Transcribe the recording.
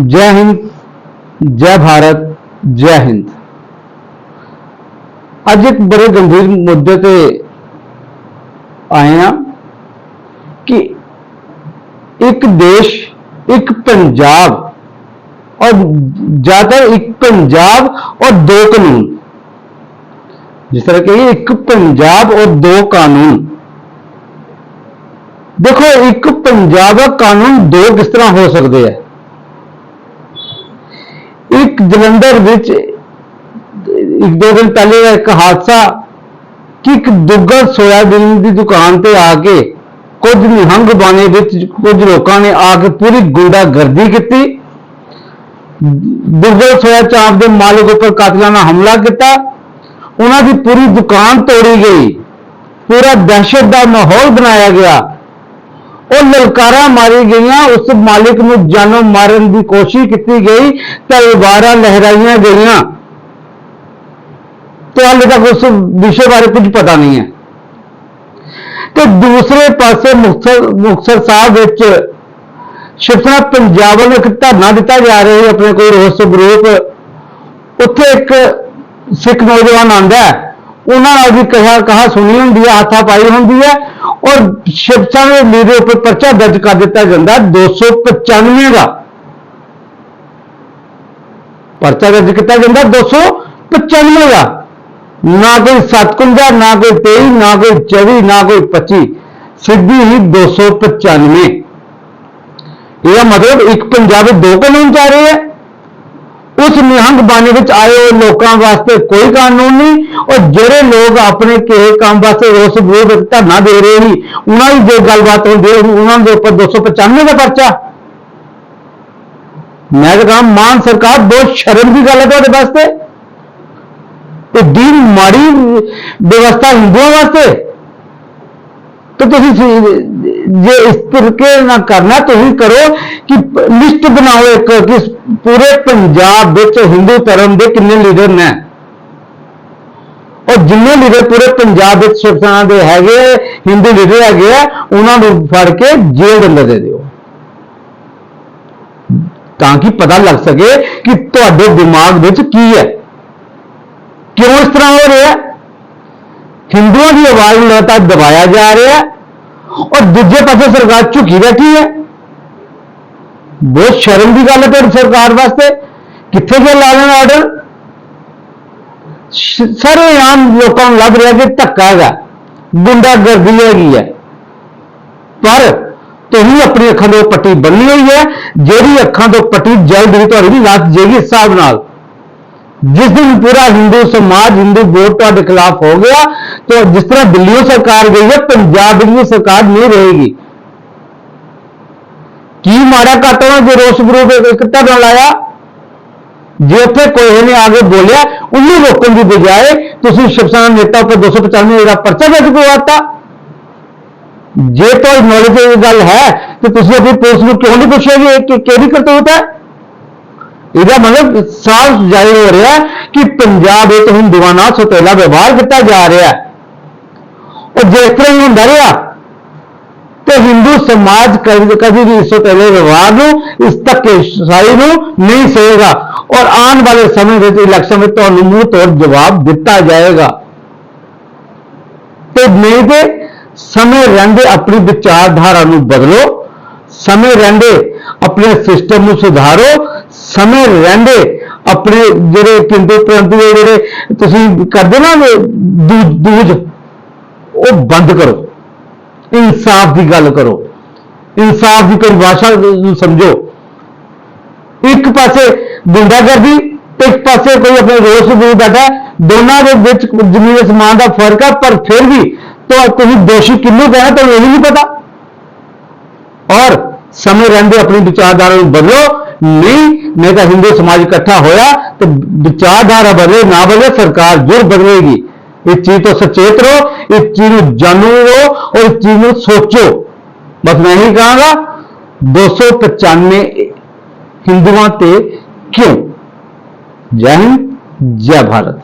ਜੈ ਹਿੰਦ ਜੈ ਭਾਰਤ ਜੈ ਹਿੰਦ ਅੱਜ ਇੱਕ ਬੜੇ ਗੰਭੀਰ ਮੁੱਦੇ ਤੇ ਆਏ ਆ ਕਿ ਇੱਕ ਦੇਸ਼ ਇੱਕ ਪੰਜਾਬ ਔਰ ਜ਼ਿਆਦਾ ਇੱਕ ਪੰਜਾਬ ਔਰ ਦੋ ਕਾਨੂੰਨ ਜਿਸ ਤਰ੍ਹਾਂ ਕਿ ਇੱਕ ਪੰਜਾਬ ਔਰ ਦੋ ਕਾਨੂੰਨ ਦੇਖੋ ਇੱਕ ਪੰਜਾਬ ਦਾ ਕਾਨੂੰਨ ਦੋ ਕਿਸ ਤਰ੍ਹਾਂ ਹੋ ਸਕਦੇ ਆ ਇੱਕ ਜਲੰਧਰ ਵਿੱਚ ਇੱਕ ਦੋ ਦਿਨ ਪਹਿਲੇ ਦਾ ਇੱਕ ਹਾਦਸਾ ਕਿ ਇੱਕ ਦੁੱਗਲ ਸੋਇਆਬੀਨ ਦੀ ਦੁਕਾਨ ਤੇ ਆ ਕੇ ਕੁਝ ਨਿਹੰਗ ਬਾਣੇ ਵਿੱਚ ਕੁਝ ਲੋਕਾਂ ਨੇ ਆ ਕੇ ਪੂਰੀ ਗੁੰਡਾਗਰਦੀ ਕੀਤੀ। ਦੁੱਗਲ ਸੋਇਆ ਚਾਪ ਦੇ ਮਾਲਕ ਉੱਪਰ ਕਾਤਲਾਨਾ ਹਮਲਾ ਕੀਤਾ। ਉਹਨਾਂ ਦੀ ਪੂਰੀ ਦੁਕਾਨ ਤੋੜੀ ਗਈ। ਪੂਰਾ ਦਹਿਸ਼ਤ ਦਾ ਮਾਹੌਲ ਬਣਾਇਆ ਗਿਆ। ਉਹ ਲਲਕਾਰਾਂ ਮਾਰੀ ਗਈਆਂ। ਉਸ ਮਾਲਿਕ ਨੂੰ ਜਾਨੋਂ ਮਾਰਨ ਦੀ ਕੋਸ਼ਿਸ਼ ਕੀਤੀ ਗਈ। ਤਲਵਾਰਾਂ ਲਹਿਰਾਈਆਂ ਗਈਆਂ। ਤੇ ਹਾਲੇ ਤੱਕ ਉਸ ਵਿਸ਼ੇ ਬਾਰੇ ਕੁਝ ਪਤਾ ਨਹੀਂ ਹੈ। ਤੇ ਦੂਸਰੇ ਪਾਸੇ ਮੁਕਤਸਰ ਮੁਕਤਸਰ ਸਾਹਿਬ ਵਿੱਚ ਸ਼ਿਵਸੈਨਾ ਪੰਜਾਬ ਵੱਲੋਂ ਇੱਕ ਧਰਨਾ ਦਿੱਤਾ ਜਾ ਰਿਹਾ ਹੈ। ਆਪਣੇ ਕੋਈ ਰੋਸ ਗਰੁੱਪ। ਉੱਥੇ ਇੱਕ ਸਿੱਖ ਨੌਜਵਾਨ ਆਂਦਾ ਉਹਨਾਂ ਨਾਲ ਵੀ ਕਹਾ ਕਹਾ ਸੁਣੀ ਹੁੰਦੀ ਹੈ, ਹੱਥਾ ਪਾਈ ਹੁੰਦੀ ਹੈ। और शिवसेना लीडर पर पर्चा दर्ज कर दिता जाता दो सौ पचानवे का। परचा दर्ज किया जाता दो सौ पचानवे का। ना कोई सतकुंजा ना कोई तेई ना कोई चौबी ना कोई पच्ची सीधी ही दो सौ पचानवे। यह मतलब एक पंजाब दो कानून चाह रहे हैं ਉਸ ਨਿਹੰਗ ਬਾਣੇ ਵਿੱਚ ਆਏ ਹੋਏ ਲੋਕਾਂ ਵਾਸਤੇ ਕੋਈ ਕਾਨੂੰਨ ਨਹੀਂ, ਔਰ ਜਿਹੜੇ ਲੋਕ ਆਪਣੇ ਕਿਸੇ ਕੰਮ ਵਾਸਤੇ ਰੋਸ ਵਿਰੋਧ ਧਰਨਾ ਦੇ ਰਹੇ ਸੀ, ਉਹਨਾਂ ਦੀ ਜੋ ਗੱਲਬਾਤ ਹੁੰਦੀ ਹੈ ਉਹਨਾਂ ਦੇ ਉੱਪਰ 295 ਦਾ ਪਰਚਾ। ਮੈਂ ਤਾਂ ਕਹਾਂ, ਮਾਨ ਸਰਕਾਰ ਬਹੁਤ ਸ਼ਰਮ ਦੀ ਗੱਲ ਹੈ ਤੁਹਾਡੇ ਵਾਸਤੇ। ਤੇ ਦੀ ਮਾੜੀ ਵਿਵਸਥਾ ਹਿੰਦੂਆਂ ਵਾਸਤੇ। ਤੇ ਤੁਸੀਂ ਜੇ ਇਸ ਤਰੀਕੇ ਨਾਲ ਕਰਨਾ, ਤੁਸੀਂ ਕਰੋ ਕਿ ਲਿਸਟ ਬਣਾਓ ਇੱਕ ਕਿ ਪੂਰੇ ਪੰਜਾਬ ਵਿੱਚ ਹਿੰਦੂ ਧਰਮ ਦੇ ਕਿੰਨੇ ਲੀਡਰ ਨੇ ਔਰ ਜਿੰਨੇ ਲੀਡਰ ਪੂਰੇ ਪੰਜਾਬ ਵਿੱਚ ਸ਼ਿਵ ਸੈਨਾ ਦੇ ਹੈਗੇ ਹਿੰਦੂ ਲੀਡਰ ਹੈਗੇ ਆ ਉਹਨਾਂ ਨੂੰ ਫੜ ਕੇ ਜੇਲ੍ਹ ਦੇ ਅੰਦਰ ਦੇ ਦਿਓ ਤਾਂ ਕਿ ਪਤਾ ਲੱਗ ਸਕੇ ਕਿ ਤੁਹਾਡੇ ਦਿਮਾਗ ਵਿੱਚ ਕੀ ਹੈ ਕਿਉਂ ਇਸ ਤਰ੍ਹਾਂ ਹੋ ਰਿਹਾ ਹੈ ਹਿੰਦੂਆਂ ਦੀ ਆਵਾਜ਼ ਨੂੰ ਲਗਾਤਾਰ ਦਬਾਇਆ ਜਾ ਰਿਹਾ ਹੈ ਔਰ ਦੂਜੇ ਪਾਸੇ ਸਰਕਾਰ ਝੁਕੀ ਬੈਠੀ ਹੈ ਬਹੁਤ ਸ਼ਰਮ ਦੀ ਗੱਲ ਹੈ ਤੁਹਾਡੀ ਸਰਕਾਰ ਵਾਸਤੇ ਕਿੱਥੇ ਗਿਆ ਲਾਅ ਐਂਡ ਆਰਡਰ ਸਾਰੇ ਆਮ ਲੋਕਾਂ ਨੂੰ ਲੱਭ ਰਿਹਾ ਕਿ ਧੱਕਾ ਹੈਗਾ ਗੁੰਡਾਗਰਦੀ ਹੈਗੀ ਹੈ ਪਰ ਤੁਸੀਂ ਆਪਣੀ ਅੱਖਾਂ ਦੇ ਉੱਪਰ ਪੱਟੀ ਬੰਨੀ ਹੋਈ ਹੈ ਜਿਹੜੀ ਅੱਖਾਂ ਤੋਂ ਪੱਟੀ ਜਲਦ ਹੀ ਤੁਹਾਡੀ ਲੱਗ ਜਾਏਗੀ ਇਸ ਹਿਸਾਬ ਨਾਲ ਜਿਸ ਦਿਨ ਪੂਰਾ ਹਿੰਦੂ ਸਮਾਜ ਹਿੰਦੂ ਵੋਟ ਤੁਹਾਡੇ ਖਿਲਾਫ ਹੋ ਗਿਆ तो जिस तरह दिल्ली सरकार गई है पंजाब में सरकार नहीं रहेगी ਕੀ ਮਾੜਾ ਕਰਤਾ ਉਹਨਾਂ ਜੋ ਰੋਸ ਗਰੁੱਪ ਇੱਕ ਧਰਨਾ ਲਾਇਆ ਜੇ ਉੱਥੇ ਕੋਈ ਨੇ ਆ ਕੇ ਬੋਲਿਆ ਉਹਨੂੰ ਰੋਕਣ ਦੀ ਬਜਾਏ ਤੁਸੀਂ ਸ਼ਿਵਸੈਨਾ ਨੇਤਾ ਉੱਪਰ 295 ਦਾ ਪਰਚਾ ਦਰਜ ਕਰਵਾਤਾ ਜੇ ਤੁਹਾਡੀ ਨੌਲੇਜ ਇਹ ਗੱਲ ਹੈ ਤੇ ਤੁਸੀਂ ਆਪਣੀ ਪੁਲਿਸ ਨੂੰ ਕਿਉਂ ਨਹੀਂ ਪੁੱਛਿਆ ਕਿ ਇਹ ਕਿ- ਕਿਹੜੀ ਕਰਤੂਤ ਹੈ ਇਹਦਾ ਮਤਲਬ ਸਾਫ਼ ਜ਼ਾਹਿਰ ਹੋ ਰਿਹਾ ਹੈ ਕਿ ਪੰਜਾਬ ਵਿੱਚ ਹਿੰਦੂਆਂ ਨਾਲ ਸੁਤੇਲਾ ਵਿਵਹਾਰ ਕੀਤਾ ਜਾ ਰਿਹਾ ਹੈ ਉਹ ਜਿਸ ਤਰ੍ਹਾਂ ਹੀ ਹੁੰਦਾ ਰਿਹਾ ਤੇ ਹਿੰਦੂ ਸਮਾਜ ਕਦੇ ਕਦੇ ਵੀ ਇਸ ਸੁਤੇਲੇ ਵਿਵਹਾਰ ਨੂੰ, ਇਸ ਧੱਕੇਸ਼ਾਹੀ ਨੂੰ ਨਹੀਂ ਸਹੇਗਾ। ਔਰ ਆਉਣ ਵਾਲੇ ਸਮੇਂ ਵਿੱਚ ਇਲੈਕਸ਼ਨ ਵਿੱਚ ਤੁਹਾਨੂੰ ਮੂੰਹ ਤੋੜ ਜਵਾਬ ਦਿੱਤਾ ਜਾਏਗਾ। ਤੇ ਨਹੀਂ ਤੇ ਸਮੇਂ ਰਹਿੰਦੇ ਆਪਣੀ ਵਿਚਾਰਧਾਰਾ ਨੂੰ ਬਦਲੋ, ਸਮੇਂ ਰਹਿੰਦੇ ਆਪਣੇ ਸਿਸਟਮ ਨੂੰ ਸੁਧਾਰੋ, ਸਮੇਂ ਰਹਿੰਦੇ ਆਪਣੇ ਜਿਹੜੇ ਕਿੰਤੂ ਪ੍ਰੰਤੂ ਦੇ ਜਿਹੜੇ ਤੁਸੀਂ ਕਰਦੇ ਨਾ ਦੂਜ ਦੂਜ ਉਹ ਬੰਦ ਕਰੋ। ਇਨਸਾਫ ਦੀ ਗੱਲ ਕਰੋ। ਇਨਸਾਫ ਦੀ ਪਰਿਭਾਸ਼ਾ ਨੂੰ ਸਮਝੋ। ਇੱਕ ਪਾਸੇ ਗੁੰਡਾਗਰਦੀ ਤੇ ਇੱਕ ਪਾਸੇ ਕੋਈ ਆਪਣੇ ਰੋਸ ਵੀ ਬੈਠਾ ਦੋਨਾਂ ਦੇ ਵਿੱਚ ਜ਼ਮੀਨ ਅਸਮਾਨ ਦਾ ਫ਼ਰਕ ਹੈ, ਪਰ ਫਿਰ ਵੀ ਤਾਂ ਤੁਸੀਂ ਦੋਸ਼ੀ ਕਿੰਨੂੰ ਕਹਿਣਾ ਤੁਹਾਨੂੰ ਇਹ ਨਹੀਂ ਪਤਾ। ਔਰ ਸਮੇਂ ਰਹਿੰਦੇ ਆਪਣੀ ਵਿਚਾਰਧਾਰਾ ਨੂੰ ਬਦਲੋ। ਨਹੀਂ ਨਹੀਂ ਤਾਂ ਹਿੰਦੂ ਸਮਾਜ ਇਕੱਠਾ ਹੋਇਆ ਤੇ ਵਿਚਾਰਧਾਰਾ ਬਦਲੇ, ਨਾ ਬਦਲੇ, ਸਰਕਾਰ ਜ਼ਰੂਰ ਬਦਲੇਗੀ। इस चीज़ तो सचेत रहो, इस चीज़ को रहो और इस चीज़ में सोचो। बस मैं ही कहूँगा, दो सौ पचानवे हिंदुओं क्यों। जय हिंद, जय भारत।